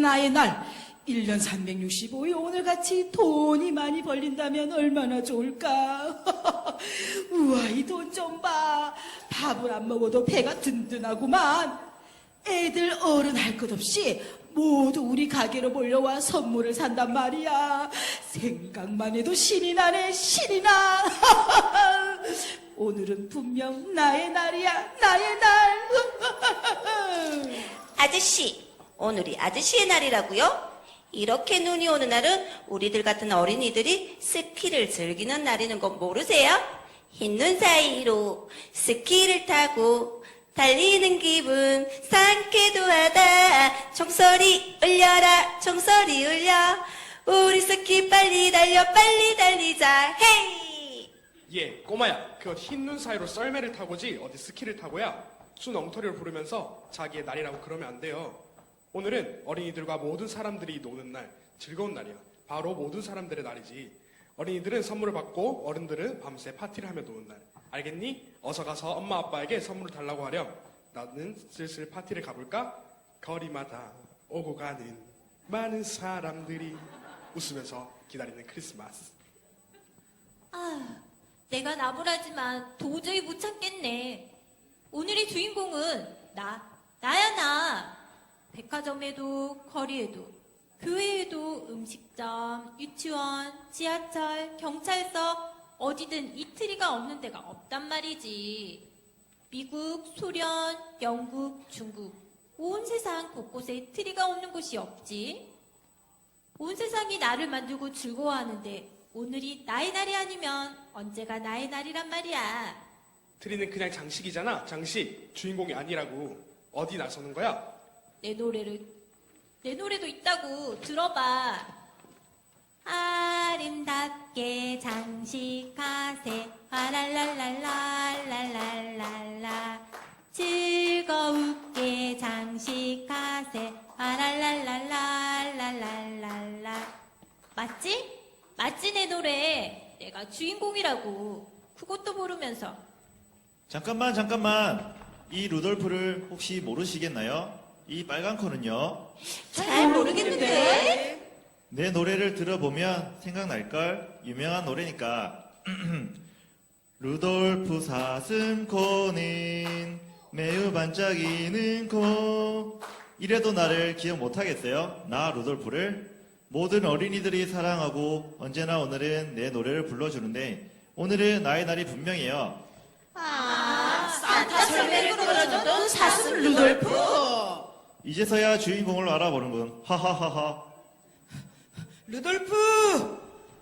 나의 날. 1년 365일 오늘같이 돈이 많이 벌린다면 얼마나 좋을까? 우와 이 돈 좀 봐. 밥을 안 먹어도 배가 든든하구만. 애들 어른 할 것 없이 모두 우리 가게로 몰려와 선물을 산단 말이야. 생각만 해도 신이 나네 신이 나. 오늘은 분명 나의 날이야 나의 날. 아저씨, 오늘이 아저씨의 날이라고요? 이렇게 눈이 오는 날은 우리들 같은 어린이들이 스키를 즐기는 날이는 건 모르세요? 흰 눈 사이로 스키를 타고 달리는 기분 상쾌도 하다 총소리 울려라 총소리 울려 우리 스키 빨리 달려 빨리 달리자 헤이 예, 꼬마야. 그 흰 눈 사이로 썰매를 타고지 어디 스키를 타고야. 순 엉터리를 부르면서 자기의 날이라고 그러면 안 돼요. 오늘은 어린이들과 모든 사람들이 노는 날, 즐거운 날이야. 바로 모든 사람들의 날이지. 어린이들은 선물을 받고 어른들은 밤새 파티를 하며 노는 날. 알겠니? 어서 가서 엄마 아빠에게 선물을 달라고 하렴. 나는 슬슬 파티를 가볼까? 거리마다 오고 가는 많은 사람들이 웃으면서 기다리는 크리스마스. 아, 내가 나불하지만 도저히 못 참겠네. 오늘의 주인공은 나, 나야 나. 백화점에도, 거리에도, 교회에도, 음식점, 유치원, 지하철, 경찰서, 어디든 이틀이가 없는 데가 없단 말이지. 미국, 소련, 영국, 중국, 온 세상 곳곳에 트리가 없는 곳이 없지. 온 세상이 나를 만들고 즐거워하는데 오늘이 나의 날이 아니면 언제가 나의 날이란 말이야. 트리는 그냥 장식이잖아. 장식. 주인공이 아니라고. 어디 나서는 거야? 내 노래를 내 노래도 있다고 들어봐. 아름답게 장식하세 화랄랄랄랄랄랄랄라 즐거우게 장식하세 화랄랄랄랄랄랄라 맞지? 맞지 내 노래 내가 주인공이라고 그것도 모르면서 잠깐만, 잠깐만. 이 루돌프를 혹시 모르시겠나요? 이 빨간 코는요. 잘 모르겠는데 내 노래를 들어보면 생각날걸? 유명한 노래니까. 루돌프 사슴코는 매우 반짝이는 코. 이래도 나를 기억 못하겠어요? 나 루돌프를? 모든 어린이들이 사랑하고 언제나 오늘은 내 노래를 불러주는데 오늘은 나의 날이 분명해요. 산타 설매를 끌어주던 사슴 루돌프 이제서야 주인공을 알아보는군. 하하하하. 루돌프!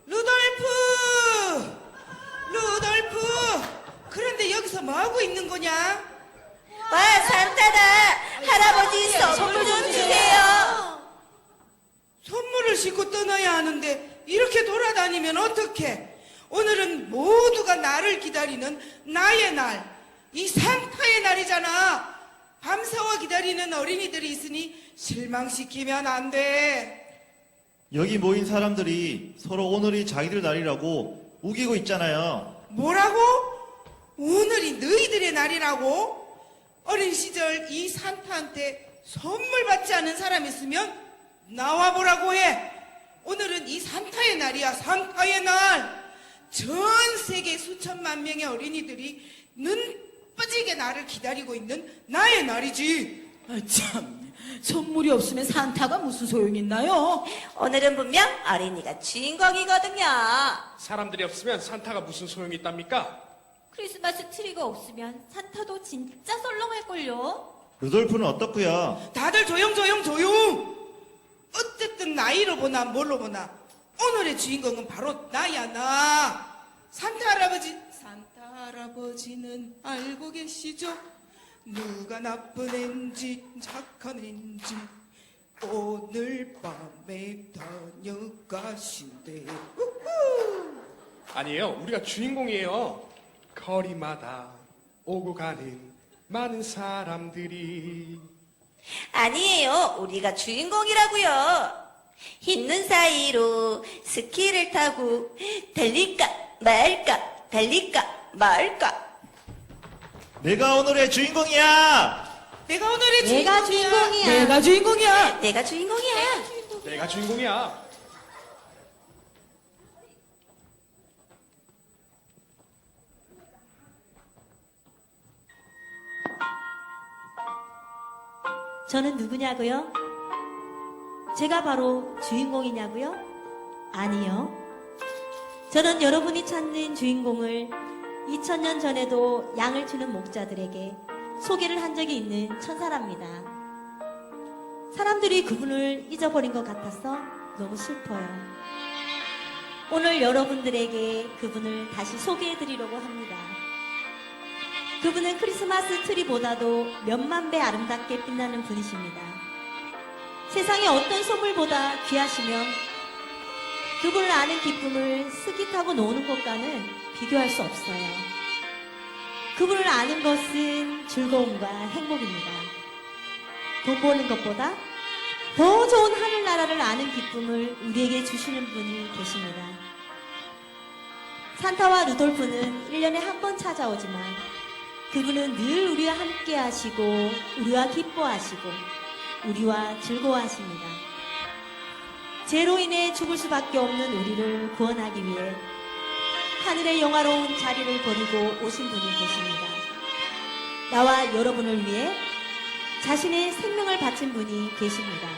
루돌프! 루돌프! 그런데 여기서 뭐하고 있는 거냐? 와 산타다 할아버지 선물 좀 주세요 선물을 싣고 떠나야 하는데 이렇게 돌아다니면 어떡해? 오늘은 모두가 나를 기다리는 나의 날, 이 산타의 날이잖아. 밤새워 기다리는 어린이들이 있으니 실망시키면 안 돼. 여기 모인 사람들이 서로 오늘이 자기들 날이라고 우기고 있잖아요. 뭐라고? 오늘이 너희들의 날이라고? 어린 시절 이 산타한테 선물 받지 않은 사람 있으면 나와보라고 해. 오늘은 이 산타의 날이야, 산타의 날. 전 세계 수천만 명의 어린이들이 눈 빠지게 나를 기다리고 있는 나의 날이지. 아, 참 선물이 없으면 산타가 무슨 소용이 있나요? 오늘은 분명 어린이가 주인공이거든요 사람들이 없으면 산타가 무슨 소용이 있답니까? 크리스마스 트리가 없으면 산타도 진짜 썰렁할걸요? 루돌프는 어떻고요? 다들 조용, 조용, 조용. 어쨌든 나이로 보나 뭘로 보나 오늘의 주인공은 바로 나야 나. 산타 할아버지, 산타 할아버지는 알고 계시죠? 누가 나쁜 앤지 착한 앤지 오늘 밤에 다녀가신대. 우후. 아니에요. 우리가 주인공이에요. 거리마다 오고 가는 많은 사람들이 아니에요 우리가 주인공이라고요 흰눈 사이로 스키를 타고 달릴까 말까 달릴까 말까 내가 오늘의 주인공이야! 내가 오늘의 내가 주인공이야. 주인공이야. 내가 주인공이야. 내가 주인공이야. 내가 주인공이야. 저는 누구냐고요? 제가 바로 주인공이냐고요? 아니요. 저는 여러분이 찾는 주인공을 2000년 전에도 양을 치는 목자들에게 소개를 한 적이 있는 천사랍니다. 사람들이 그분을 잊어버린 것 같아서 너무 슬퍼요. 오늘 여러분들에게 그분을 다시 소개해 드리려고 합니다. 그분은 크리스마스 트리보다도 몇만 배 아름답게 빛나는 분이십니다. 세상의 어떤 선물보다 귀하시며 그분을 아는 기쁨을 스키 타고 노는 것과는 비교할 수 없어요. 그분을 아는 것은 즐거움과 행복입니다. 돈 버는 것보다 더 좋은 하늘나라를 아는 기쁨을 우리에게 주시는 분이 계십니다. 산타와 루돌프는 1년에 한 번 찾아오지만 그분은 늘 우리와 함께 하시고 우리와 기뻐하시고 우리와 즐거워하십니다. 죄로 인해 죽을 수밖에 없는 우리를 구원하기 위해 하늘의 영화로운 자리를 버리고 오신 분이 계십니다. 나와 여러분을 위해 자신의 생명을 바친 분이 계십니다.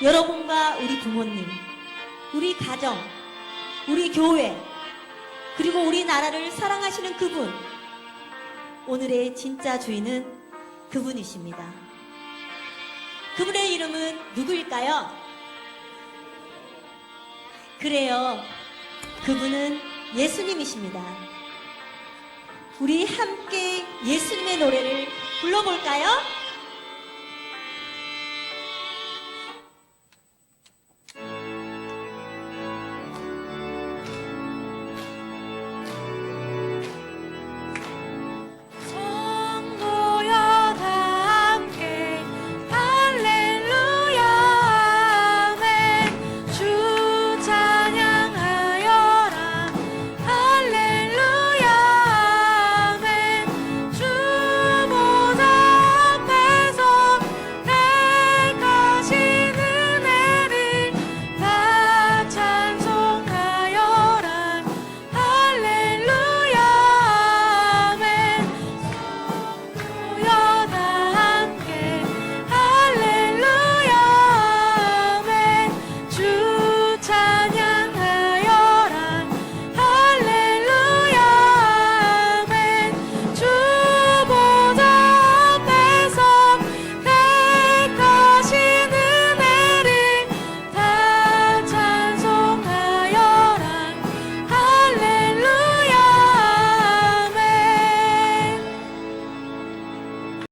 여러분과 우리 부모님, 우리 가정, 우리 교회, 그리고 우리 나라를 사랑하시는 그분, 오늘의 진짜 주인은 그분이십니다. 그분의 이름은 누구일까요? 그래요. 그분은 예수님이십니다. 우리 함께 예수님의 노래를 불러볼까요?